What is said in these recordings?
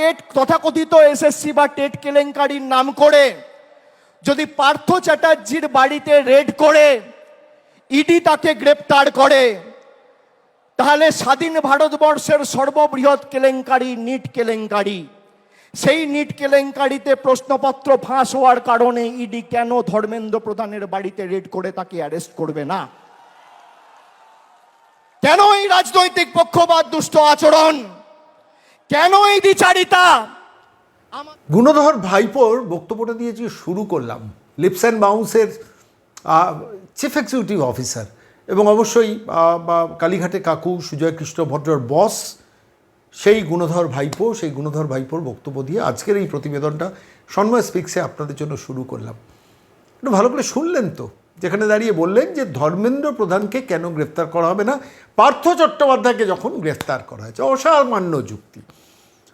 TET তথাকথিত SSC বা TET কেলেঙ্কারির নাম করে, যদি পার্থ চ্যাটার্জির বাড়িতে রেড করে, ইডি তাকে গ্রেপ্তার করে, তাহলে স্বাধীন ভারতবর্ষের সর্ববৃহৎ কেলেঙ্কারি নিট কেলেঙ্কারি। সেই নিট কেলেঙ্কারিতে প্রশ্নপত্র ফাঁস হওয়ার কারণে ইডি কেন ধর্মেন্দ্র প্রধানের বাড়িতে রেড করে তাকে অ্যারেস্ট করবে না? কেন এই রাজনৈতিক পক্ষপাত দুষ্ট আচরণ? কেন এই দ্বিচারিতা? গুণধর ভাইপোর বক্তব্যটা দিয়ে যে শুরু করলাম, লিপস অ্যান্ড বাউন্সের চিফ এক্সিকিউটিভ অফিসার এবং অবশ্যই কালীঘাটে কাকু সুজয় কৃষ্ণ ভদ্রর বস, সেই গুণধর ভাইপো, সেই গুণধর ভাইপোর বক্তব্য দিয়ে আজকের এই প্রতিবেদনটা সন্ময় স্পিক্সে আপনাদের জন্য শুরু করলাম। একটু ভালো করে শুনলেন তো, যেখানে দাঁড়িয়ে বললেন যে ধর্মেন্দ্র প্রধানকে কেন গ্রেফতার করা হবে না? পার্থ চট্টোপাধ্যায়কে যখন গ্রেফতার করা হয়েছে, অসামান্য যুক্তি।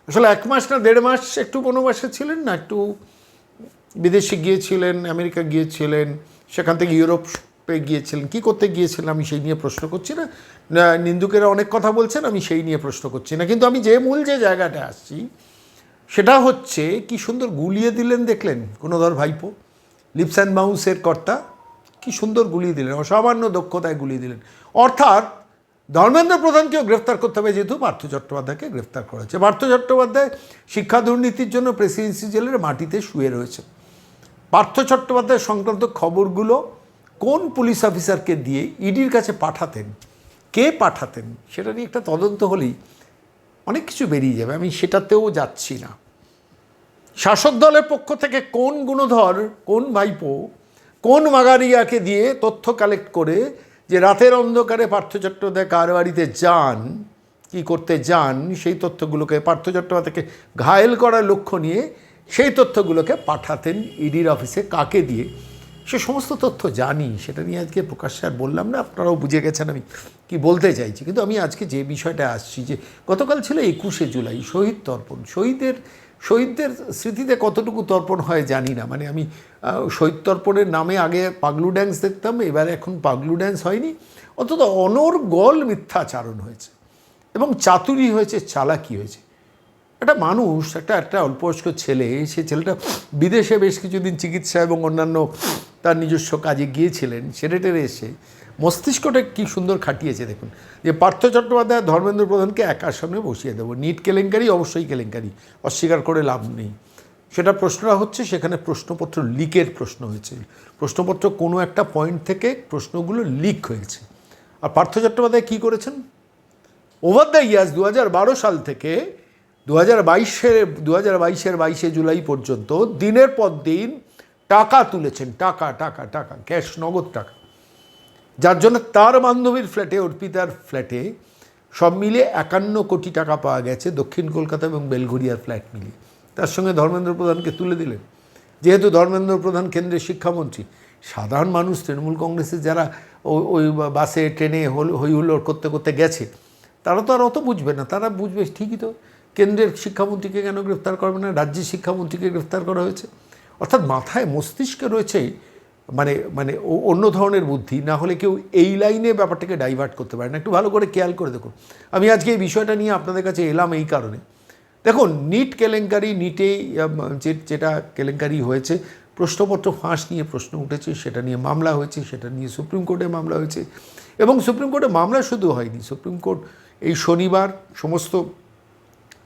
আসলে এক মাস না, দেড় মাস একটু বনবাসে ছিলেন না? একটু বিদেশে গিয়েছিলেন, আমেরিকা গিয়েছিলেন, সেখান থেকে ইউরোপে গিয়েছিলেন। কি করতে গিয়েছিলেন আমি সেই নিয়ে প্রশ্ন করছি না। নিন্দুকেরা অনেক কথা বলছেন, আমি সেই নিয়ে প্রশ্ন করছি না। কিন্তু আমি যে মূল যে জায়গাটা আসছি সেটা হচ্ছে কি সুন্দর গুলিয়ে দিলেন দেখলেন কোনোধর ভাইপো? লিপস অ্যান্ড মাউসের কর্তা কি সুন্দর গুলিয়ে দিলেন, অসামান্য দক্ষতায় গুলিয়ে দিলেন। অর্থাৎ ধর্মেন্দ্র প্রধানকেও গ্রেফতার করতে হবে যেহেতু পার্থ চট্টোপাধ্যায়কে গ্রেফতার করা হয়েছে পার্থ চট্টোপাধ্যায় শিক্ষা দুর্নীতির জন্য প্রেসিডেন্সি জেলের মাটিতে শুয়ে রয়েছে। পার্থ চট্টোপাধ্যায় সংক্রান্ত খবরগুলো কোন পুলিশ অফিসারকে দিয়ে ইডির কাছে পাঠাতেন, কে পাঠাতেন, সেটা নিয়ে একটা তদন্ত হলেই অনেক কিছু বেরিয়ে যাবে। আমি সেটাতেও যাচ্ছি না। শাসক দলের পক্ষ থেকে কোন গুণধর, কোন ভাইপো, কোন মাগারিয়াকে দিয়ে তথ্য কালেক্ট করে যে রাতের অন্ধকারে পার্থ চট্টোপাধ্যায় কার বাড়িতে যান, কি করতে যান, সেই তথ্যগুলোকে পার্থ চট্টোপাধ্যায়কে ঘায়েল করার লক্ষ্য নিয়ে সেই তথ্যগুলোকে পাঠাতেন ইডির অফিসে কাকে দিয়ে। সে সমস্ত তথ্য জানি, সেটা নিয়ে আজকে প্রকাশ্যে আর বললাম না, আপনারাও বুঝে গেছেন আমি কি বলতে চাইছি। কিন্তু আমি আজকে যে বিষয়টা আসছি যে গতকাল ছিল একুশে জুলাই, শহীদ তর্পণ। শহীদের শহীদদের স্মৃতিতে কতটুকু তর্পণ হয় জানি না। মানে আমি শহীদ তর্পণের নামে আগে পাগলু ড্যান্স দেখতাম, এবার এখন পাগলু ড্যান্স হয়নি। অন্তত অনর্গল মিথ্যাচারণ হয়েছে এবং চাতুরি হয়েছে, চালাকি হয়েছে। একটা মানুষ, একটা একটা অল্পবয়স্ক ছেলে, সে ছেলেটা বিদেশে বেশ কিছুদিন চিকিৎসা এবং অন্যান্য তার নিজস্ব কাজে গিয়েছিলেন সেরে টেরে এসে মস্তিষ্কটা কি সুন্দর খাটিয়েছে দেখুন। যে পার্থ চট্টোপাধ্যায়, ধর্মেন্দ্র প্রধানকে একার সামনে বসিয়ে দেবো। নিট কেলেঙ্কারি, অবশ্যই কেলেঙ্কারি, অস্বীকার করে লাভ নেই। সেটা প্রশ্নটা হচ্ছে, সেখানে প্রশ্নপত্র, লিকের প্রশ্ন হয়েছে। প্রশ্নপত্র কোনো একটা পয়েন্ট থেকে প্রশ্নগুলো লিক হয়েছে। আর পার্থ চট্টোপাধ্যায় কী করেছেন? ওভার দ্য ইয়ার্স দু হাজার সাল থেকে দু হাজার বাইশের দু হাজার বাইশের বাইশে জুলাই পর্যন্ত দিনের পর দিন টাকা তুলেছেন, টাকা টাকা টাকা, ক্যাশ, নগদ টাকা। যার জন্য তার বান্ধবীর ফ্ল্যাটে, অর্পিতার ফ্ল্যাটে সব মিলিয়ে একান্ন কোটি টাকা পাওয়া গেছে দক্ষিণ কলকাতা এবং বেলঘরিয়ার ফ্ল্যাট মিলিয়ে। তার সঙ্গে ধর্মেন্দ্র প্রধানকে তুলে দিলেন। যেহেতু ধর্মেন্দ্র প্রধান কেন্দ্রের শিক্ষামন্ত্রী, সাধারণ মানুষ, তৃণমূল কংগ্রেসের যারা ওই বাসে, ট্রেনে হল হই হুল্লোড় করতে করতে গেছে, তারা তো আর অত বুঝবে না। তারা বুঝবে ঠিকই তো, কেন্দ্রের শিক্ষামন্ত্রীকে কেন গ্রেফতার করবে না? রাজ্যের শিক্ষামন্ত্রীকে গ্রেফতার করা হয়েছে। অর্থাৎ মাথায় মস্তিষ্কে রয়েছে মানে মানে অন্য ধরনের বুদ্ধি, না হলে কেউ এই লাইনে ব্যাপারটাকে ডাইভার্ট করতে পারে না। একটু ভালো করে খেয়াল করে দেখুন। আমি আজকে এই বিষয়টা নিয়ে আপনাদের কাছে এলাম এই কারণে। দেখুন, নিট কেলেঙ্কারি, নিটেই যেটা কেলেঙ্কারি হয়েছে, প্রশ্নপত্র ফাঁস নিয়ে প্রশ্ন উঠেছে, সেটা নিয়ে মামলা হয়েছে, সেটা নিয়ে সুপ্রিম কোর্টে মামলা হয়েছে। এবং সুপ্রিম কোর্টে মামলা শুধু হয়নি, সুপ্রিম কোর্ট এই শনিবার সমস্ত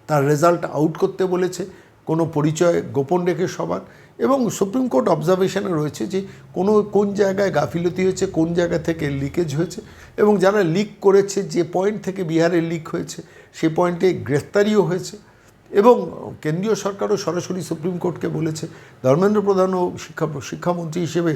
তার রেজাল্ট আউট করতে বলেছে। কোনো পরিচয় গোপন রেখে সবার। এবং সুপ্রিম কোর্ট অবজারভেশনে রয়েছে যে কোনো, কোন জায়গায় গাফিলতি হয়েছে, কোন জায়গা থেকে লিকেজ হয়েছে এবং যারা লিক করেছে, যে পয়েন্ট থেকে বিহারে লিক হয়েছে সেই পয়েন্টে গ্রেফতারিও হয়েছে এবং কেন্দ্রীয় সরকারও সরাসরি সুপ্রিম কোর্টকে বলেছে। ধর্মেন্দ্র প্রধানও শিক্ষা, শিক্ষামন্ত্রী হিসেবে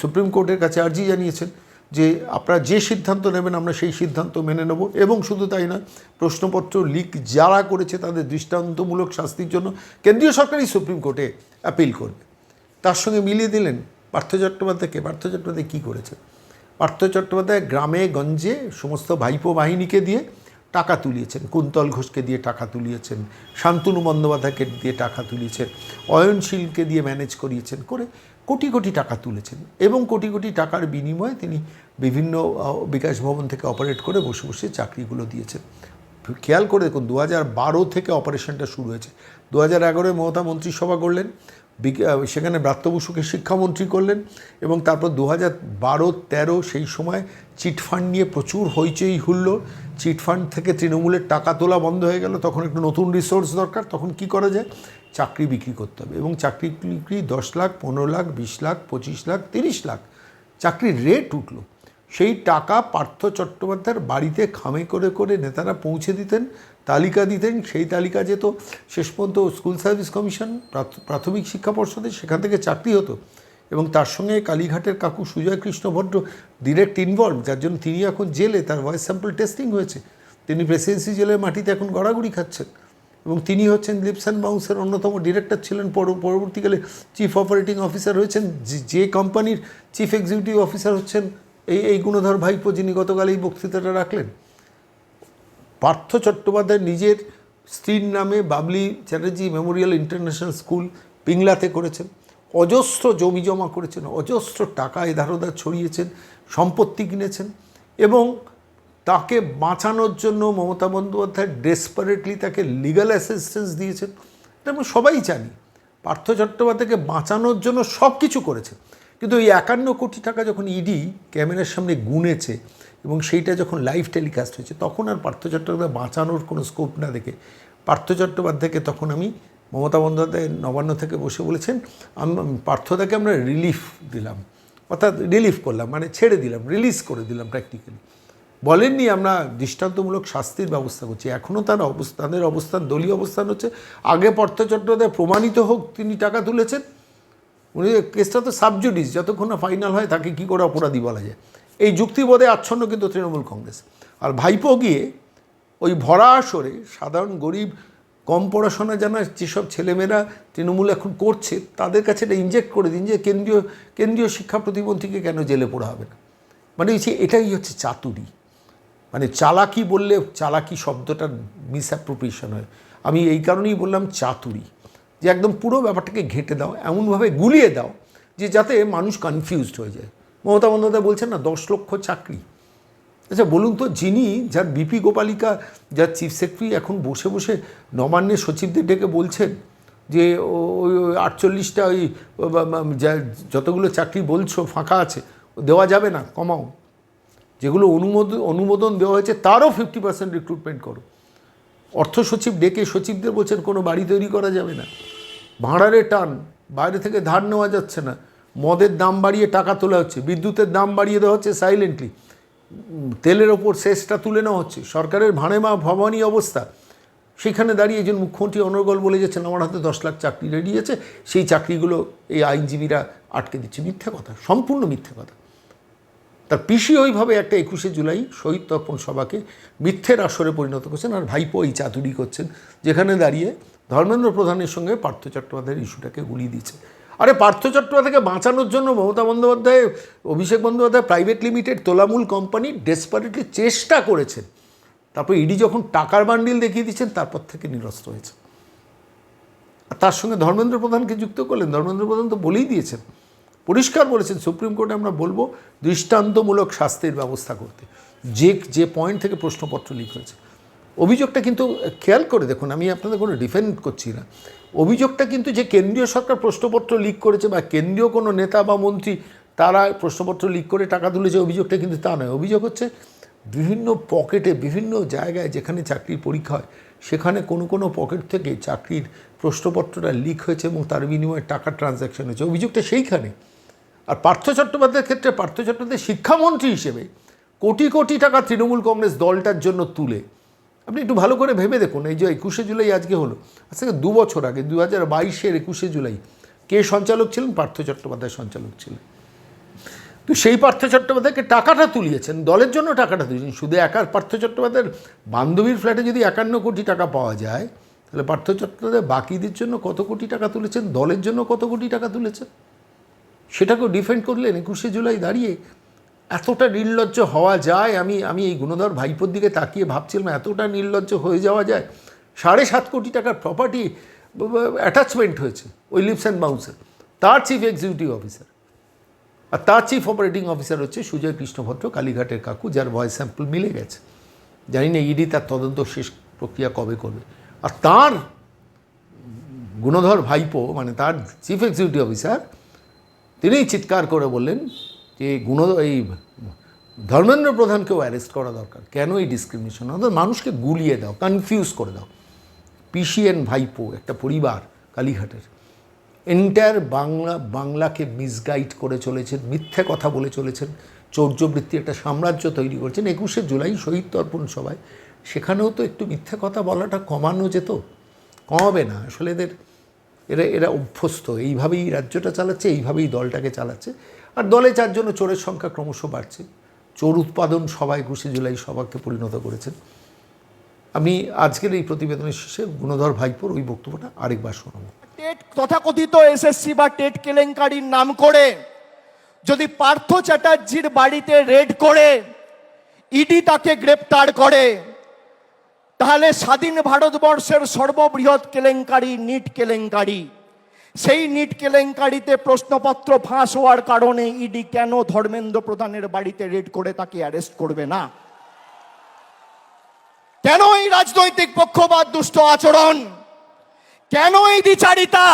সুপ্রিম কোর্টের কাছে আর্জি জানিয়েছেন। যে আপনারা যে সিদ্ধান্ত নেবেন, আমরা সেই সিদ্ধান্ত মেনে নেব। এবং শুধু তাই নয়, প্রশ্নপত্র লিক যারা করেছে তাদের দৃষ্টান্তমূলক শাস্তির জন্য কেন্দ্রীয় সরকারই সুপ্রিম কোর্টে অ্যাপিল করবে। তার সঙ্গে মিলিয়ে দিলেন পার্থ চট্টোপাধ্যায়কে পার্থ চট্টোপাধ্যায় কী করেছে? পার্থ চট্টোপাধ্যায় গ্রামে, গঞ্জে সমস্ত ভাইপো বাহিনীকে দিয়ে টাকা তুলিয়েছেন। কুন্তল ঘোষকে দিয়ে টাকা তুলিয়েছেন। শান্তনু বন্দ্যোপাধ্যায়কে দিয়ে টাকা তুলিয়েছেন। অয়নশীলকে দিয়ে ম্যানেজ করিয়েছেন। করে কোটি কোটি টাকা তুলেছেন এবং কোটি কোটি টাকার বিনিময়ে তিনি বিভিন্ন বিকাশ ভবন থেকে অপারেট করে বসে বসে চাকরিগুলো দিয়েছেন। খেয়াল করে দেখুন দু বারো থেকে অপারেশনটা শুরু হয়েছে। দু হাজার এগারোয় মমতা মন্ত্রিসভা করলেন সেখানে ব্রাত্য বসুকে শিক্ষামন্ত্রী করলেন এবং তারপর দু হাজার বারো তেরো সেই সময় চিটফান্ড নিয়ে প্রচুর হইচই হুল্লো। চিটফান্ড থেকে তৃণমূলের টাকা তোলা বন্ধ হয়ে গেল, তখন একটু নতুন রিসোর্স দরকার, তখন কি করা যায়? চাকরি বিক্রি করতে হবে। এবং চাকরি বিক্রি দশ লাখ, পনেরো লাখ, বিশ লাখ, পঁচিশ লাখ, তিরিশ লাখ চাকরির রেট উঠল। সেই টাকা পার্থ চট্টোপাধ্যায়ের বাড়িতে খামে করে করে নেতারা পৌঁছে দিতেন, তালিকা দিতেন, সেই তালিকা যেত। শেষ পর্যন্ত স্কুল সার্ভিস কমিশন প্রাথমিক শিক্ষা পর্ষদে সেখান থেকে চাকরি হতো। এবং তার সঙ্গে কালীঘাটের কাকু সুজয় কৃষ্ণ ভট্ট ডিরেক্ট ইনভলভ যার জন্য তিনি এখন জেলে, তার ভয়েস স্যাম্পল টেস্টিং হয়েছে। তিনি প্রেসিডেন্সি জেলের মাটিতে এখন গড়াগড়ি খাচ্ছেন। এবং তিনি হচ্ছেন লিপস অ্যান্ড বাউন্সের অন্যতম ডিরেক্টর ছিলেন পর- পরবর্তীকালে চিফ অপারেটিং অফিসার হয়েছেন। যে- কোম্পানির চিফ এক্সিকিউটিভ অফিসার হচ্ছেন, এই এই গুণধর ভাইপো যিনি গতকাল এই বক্তৃতাটা রাখলেন। পার্থ চট্টোপাধ্যায় নিজের স্ত্রীর নামে Babli Chatterjee memorial international school পিংলাতে করেছেন। অজস্র জমি জমা করেছেন, অজস্র টাকা এধার ওধার ছড়িয়েছেন, সম্পত্তি কিনেছেন এবং তাকে বাঁচানোর জন্য মমতা বন্দ্যোপাধ্যায় ডেসপারেটলি তাকে লিগ্যাল অ্যাসিস্ট্যান্স দিয়েছেন। এটা আমরা সবাই জানি। পার্থ চট্টোপাধ্যায়কে বাঁচানোর জন্য সব কিছু করেছে কিন্তু ওই একান্ন কোটি টাকা যখন ইডি ক্যামেরার সামনে গুনেছে এবং সেইটা যখন লাইভ টেলিকাস্ট হয়েছে, তখন আর পার্থ চট্টোপাধ্যায় বাঁচানোর কোনো স্কোপ না দেখে পার্থ চট্টোপাধ্যায়কে তখন আমি মমতা বন্দ্যোপাধ্যায় নবান্ন থেকে বসে বলেছেন, আম- পার্থদাকে আমরা রিলিফ দিলাম। অর্থাৎ রিলিফ করলাম মানে ছেড়ে দিলাম রিলিজ করে দিলাম প্র্যাকটিক্যালি বলেননি, আমরা দৃষ্টান্তমূলক শাস্তির ব্যবস্থা করছি। এখনও তার অবস্থানের অবস্থান, দলীয় অবস্থান হচ্ছে। আগে পার্থ চট্টোপাধ্যায় প্রমাণিত হোক তিনি টাকা তুলেছেন। উনি কেসটা তো সাবজুডিস, যতক্ষণ না ফাইনাল হয় তাকে কী করে অপরাধী বলা যায়। এই যুক্তিবোধে আচ্ছন্ন কিন্তু তৃণমূল কংগ্রেস। আর ভাইপো গিয়ে ওই ভরা আসরে সাধারণ গরিব, কম পড়াশোনা জানা যেসব ছেলেমেয়েরা তৃণমূল এখন করছে, তাদের কাছে এটা ইনজেক্ট করে দিন যে কেন্দ্রীয় কেন্দ্রীয় শিক্ষা প্রতিমন্ত্রীকে কেন জেলে পড়া হবে না? মানে এটাই হচ্ছে চাতুরি। মানে চালাকি বললে চালাকি শব্দটার মিসঅ্যাপ্রোপ্রিয়েশন হয়। আমি এই কারণেই বললাম চাতুরি। যে একদম পুরো ব্যাপারটাকে ঘেঁটে দাও, এমনভাবে গুলিয়ে দাও যে যাতে মানুষ কনফিউজড হয়ে যায়। মমতা বন্দ্যোপাধ্যায় বলছেন না, দশ লক্ষ চাকরি। আচ্ছা বলুন তো, যিনি যার বিপি গোপালিকা, যার চিফ সেক্রেটারি এখন বসে বসে নবান্নের সচিবদের ডেকে বলছেন যে ওই আটচল্লিশটা ওই যতগুলো চাকরি বলছো, ফাঁকা আছে, দেওয়া যাবে না, কমাও। যেগুলো অনুমোদন অনুমোদন দেওয়া হয়েছে, তারও ফিফটি পার্সেন্ট রিক্রুটমেন্ট করো। অর্থ সচিব ডেকে সচিবদের বলছেন, কোনো বাড়ি তৈরি করা যাবে না। ভাড়ারে টান, বাইরে থেকে ধার নেওয়া যাচ্ছে না। মদের দাম বাড়িয়ে টাকা তোলা হচ্ছে, বিদ্যুতের দাম বাড়িয়ে দেওয়া হচ্ছে সাইলেন্টলি তেলের ওপর শেষটা তুলে নেওয়া হচ্ছে। সরকারের ভাড়েমা ভবানী অবস্থা। সেখানে দাঁড়িয়ে একজন মুখ্যমন্ত্রী অনর্গল বলে যাচ্ছেন, আমার হাতে দশ লাখ চাকরি রেডি আছে। সেই চাকরিগুলো এই আইনজীবীরা আটকে দিচ্ছে। মিথ্যে কথা, সম্পূর্ণ মিথ্যে কথা। তার পিসি ওইভাবে একটা একুশে জুলাই শহীদ তর্পণ সভাকে মিথ্যের আসরে পরিণত করছেন আর ভাইপো এই চাতুরি করছেন, যেখানে দাঁড়িয়ে ধর্মেন্দ্র প্রধানের সঙ্গে পার্থ চট্টোপাধ্যায়ের ইস্যুটাকে গুলিয়ে দিচ্ছে আরে পার্থ চট্টোপাধ্যায়কে বাঁচানোর জন্য মমতা বন্দ্যোপাধ্যায়, অভিষেক বন্দ্যোপাধ্যায় প্রাইভেট লিমিটেড, তোলামূল কোম্পানি ডেসপারেটলি চেষ্টা করেছেন। তারপর ইডি যখন টাকার বান্ডিল দেখিয়ে দিচ্ছেন তারপর থেকে নিরস্ত হয়েছে। আর তার সঙ্গে ধর্মেন্দ্র প্রধানকে যুক্ত করলেন। ধর্মেন্দ্র প্রধান তো বলেই দিয়েছেন পরিষ্কার বলেছেন, সুপ্রিম কোর্টে আমরা বলব দৃষ্টান্তমূলক শাস্তির ব্যবস্থা করতে। যে যে পয়েন্ট থেকে প্রশ্নপত্র লিক হয়েছে। অভিযোগটা কিন্তু, খেয়াল করে দেখুন, আমি আপনাদের কোনো ডিফেন্ড করছি না। অভিযোগটা কিন্তু যে কেন্দ্রীয় সরকার প্রশ্নপত্র লিক করেছে বা কেন্দ্রীয় কোনো নেতা বা মন্ত্রী তারা প্রশ্নপত্র লিক করে টাকা তুলেছে, অভিযোগটা কিন্তু তা নয়। অভিযোগ হচ্ছে বিভিন্ন পকেটে বিভিন্ন জায়গায় যেখানে চাকরির পরীক্ষা হয়, সেখানে কোনো কোনো পকেট থেকে চাকরির প্রশ্নপত্রটা লিক হয়েছে এবং তার বিনিময়ে টাকা ট্রানজ্যাকশন হয়েছে। অভিযোগটা সেইখানে। আর পার্থ চট্টোপাধ্যায়ের ক্ষেত্রে পার্থ চট্টোপাধ্যায় শিক্ষামন্ত্রী হিসেবে কোটি কোটি টাকা তৃণমূল কংগ্রেস দলটার জন্য তুলে। আপনি একটু ভালো করে ভেবে দেখুন, এই যে একুশে জুলাই আজকে হলো, আজ থেকে দু বছর আগে দু হাজার বাইশের একুশে জুলাই, কে সঞ্চালক ছিলেন? পার্থ চট্টোপাধ্যায় সঞ্চালক ছিলেন। তো সেই পার্থ চট্টোপাধ্যায়কে টাকাটা তুলিয়েছেন, দলের জন্য টাকাটা তুলিয়েছেন। শুধু একার পার্থ চট্টোপাধ্যায়ের বান্ধবীর ফ্ল্যাটে যদি একান্ন কোটি টাকা পাওয়া যায়, তাহলে পার্থ চট্টোপাধ্যায় বাকিদের জন্য কত কোটি টাকা তুলেছেন? দলের জন্য কত কোটি টাকা তুলেছেন? সেটাকেও ডিফেন্ড করলেন একুশে জুলাই দাঁড়িয়ে এতটা নির্লজ্জ হওয়া যায়, আমি আমি এই গুণধর ভাইপোর দিকে তাকিয়ে ভাবছিলাম এতটা নির্লজ্জ হয়ে যাওয়া যায়। সাড়ে সাত কোটি টাকার প্রপার্টি অ্যাটাচমেন্ট হয়েছে ওই লিপস অ্যান্ড বাউন্সের তার চিফ এক্সিকিউটিভ অফিসার আর তার চিফ অপারেটিং অফিসার হচ্ছে সুজয় কৃষ্ণভদ্র, কালীঘাটের কাকু, যার ভয়েস স্যাম্পল মিলে গেছে। জানি না ইডি তার তদন্ত শেষ প্রক্রিয়া কবে করবে। আর তার গুণধর ভাইপো মানে তার চিফ এক্সিকিউটিভ অফিসার তিনিই চিৎকার করে বললেন যে গুণ, এই ধর্মেন্দ্র প্রধানকেও অ্যারেস্ট করা দরকার। কেন এই ডিসক্রিমিনেশন অর্থাৎ মানুষকে গুলিয়ে দাও কনফিউজ করে দাও। পিসিএন ভাইপো, একটা পরিবার কালীঘাটের এন্টায়ার বাংলা, বাংলাকে মিসগাইড করে চলেছেন, মিথ্যে কথা বলে চলেছেন চৌর্যবৃত্তি একটা সাম্রাজ্য তৈরি করেছেন। একুশে জুলাই শহীদ তর্পণ সভায়, সেখানেও তো একটু মিথ্যে কথা বলাটা কমানো যেত? কমাবে না। আসলে এদের এরা এরা অভ্যস্ত। এইভাবেই রাজ্যটা চালাচ্ছে, এইভাবেই দলটাকে চালাচ্ছে। আর দলে যার জন্য চোরের সংখ্যা ক্রমশ বাড়ছে। চোর উৎপাদন সবাই একুশে জুলাই সভাকে পরিণত করেছেন। আমি আজকের এই প্রতিবেদনের শেষে গুণধর ভাইপোর ওই বক্তব্যটা আরেকবার শোনাবো। টেট, তথাকথিত এসএসসি বা টেট কেলেঙ্কারির নাম করে যদি পার্থ চ্যাটার্জির বাড়িতে রেড করে, ইডি তাকে গ্রেপ্তার করে। তাহলে স্বাধীন ভারতবর্ষের সর্ববৃহৎ কেলেঙ্কারি, নিট কেলেঙ্কারি। সেই নিট কেলেঙ্কারিতে প্রশ্নপত্র ফাঁস হওয়ার কারণে ইডি কেন ধর্মেন্দ্র প্রধানের বাড়িতে রেড করে তাকে অ্যারেস্ট করবে না? কেন এই রাজনৈতিক পক্ষপাত, দুষ্ট আচরণ? কেন এই দ্বিচারিতা